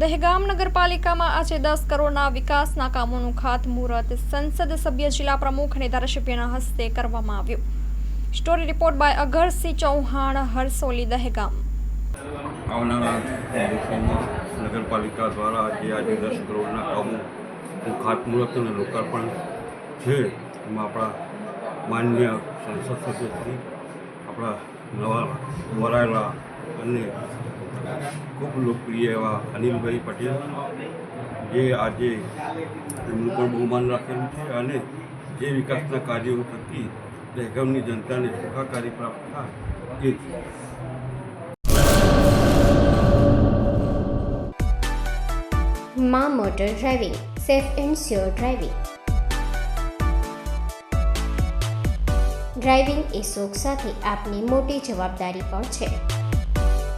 દહેગામ નગરપાલિકામાં આજે દસ કરોડના વિકાસના કામોનું ખાતમુહૂર્ત સંસદ સભ્ય જિલ્લા પ્રમુખ અને ધારાસભ્યના હસ્તે કરવામાં આવ્યું. Story report by Agarsinh Chauhan, Harsoli, Dehgam. આવનારા દિવસોમાં નગરપાલિકા દ્વારા જે આજે દસ કરોડના કામો ખાતમુહૂર્ત અને લોકાર્પણ છે. એમાં આપણા માન્ય સંસદ સભ્યશ્રી, આપણા નવા વરાયેલા અને ખૂબ લોકપ્રિય એવા અનિલભાઈ પટેલ, જે આજે એમનું પણ બહુમાન રાખેલું છે અને જે વિકાસના કાર્યો થકી દહેગામની જનતાને સુખાકારી પ્રાપ્ત થાય એ મા motor driving, safe and sure driving. Driving એ શોખ સાથે આપની મોટી જવાબદારી પણ છે.